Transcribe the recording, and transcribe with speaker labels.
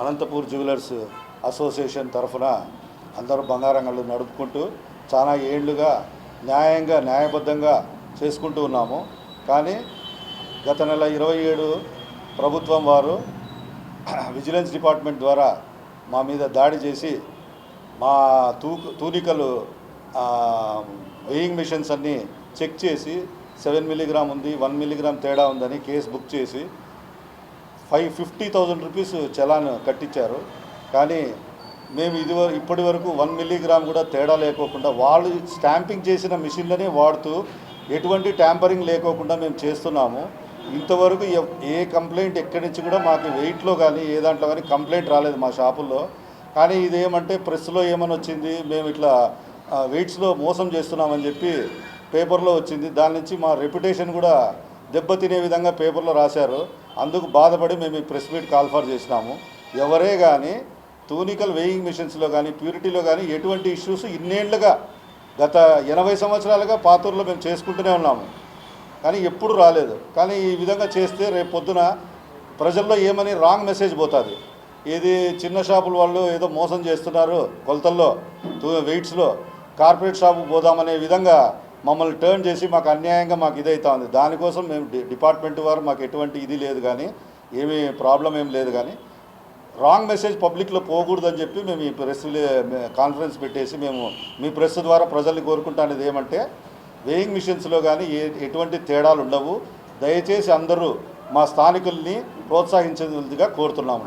Speaker 1: Anantapur jewellers association తరఫున అందరూ బంగారంగళ్ళు నడుపుకుంటూ చాలా ఏళ్ళుగా న్యాయంగా న్యాయబద్ధంగా చేసుకుంటూ ఉన్నాము. కానీ గత నెల ఇరవై ఏడు ప్రభుత్వం వారు విజిలెన్స్ డిపార్ట్మెంట్ ద్వారా మా మీద దాడి చేసి మా తూ తూనికలు వెయింగ్ మిషన్స్ అన్నీ చెక్ చేసి సెవెన్ మిల్లీగ్రామ్ ఉంది వన్ మిల్లీగ్రామ్ తేడా ఉందని కేసు బుక్ చేసి five fifty thousand rupees challan కట్టించారు. కానీ మేము ఇదివరకు ఇప్పటి వరకు వన్ మిల్లీగ్రామ్ కూడా తేడా లేకోకుండా వాళ్ళు స్టాంపింగ్ చేసిన మిషన్లనే వాడుతూ ఎటువంటి ట్యాంపరింగ్ లేకోకుండా మేము చేస్తున్నాము. ఇంతవరకు ఏ కంప్లైంట్ ఎక్కడి నుంచి కూడా మాకు వెయిట్లో కానీ ఏ దాంట్లో కానీ కంప్లైంట్ రాలేదు మా షాపుల్లో. కానీ ఇదేమంటే ప్రెస్లో ఏమని వచ్చింది మేము ఇట్లా వెయిట్స్లో మోసం చేస్తున్నామని చెప్పి పేపర్లో వచ్చింది. దాని నుంచి మా రెప్యుటేషన్ కూడా దెబ్బతినే విధంగా పేపర్లో రాశారు. అందుకు బాధపడి మేము ఈ ప్రెస్ మీట్ కాల్ఫర్ చేసినాము. ఎవరే కానీ తూనికల్ వెయింగ్ మిషన్స్లో కానీ ప్యూరిటీలో కానీ ఎటువంటి ఇష్యూస్ ఇన్నేళ్ళుగా గత ఎనభై సంవత్సరాలుగా పాతూరులో మేము చేసుకుంటూనే ఉన్నాము. కానీ ఎప్పుడు రాలేదు. కానీ ఈ విధంగా చేస్తే రేపు పొద్దున ప్రజల్లో ఏమని రాంగ్ మెసేజ్ పోతుంది. ఏది చిన్న షాపుల వాళ్ళు ఏదో మోసం చేస్తున్నారు కొలతల్లో వెయిట్స్లో కార్పొరేట్ షాపు పోదామనే విధంగా మమ్మల్ని టర్న్ చేసి మాకు అన్యాయంగా మాకు ఇదైతా ఉంది దానికోసం మేము డిపార్ట్మెంట్ వారు మాకు ఎటువంటి ఇది లేదు కానీ ఏమీ ప్రాబ్లం ఏం లేదు కానీ రాంగ్ మెసేజ్ పబ్లిక్లో పోకూడదని చెప్పి మేము ఈ ప్రెస్ కాన్ఫరెన్స్ పెట్టేసి మేము మీ ప్రెస్ ద్వారా ప్రజల్ని కోరుకుంటానేది ఏమంటే వేయింగ్ మిషన్స్లో కానీ ఏ ఎటువంటి తేడాలు ఉండవు. దయచేసి అందరూ మా స్థానికుల్ని ప్రోత్సహించేదిగా కోరుతున్నాము.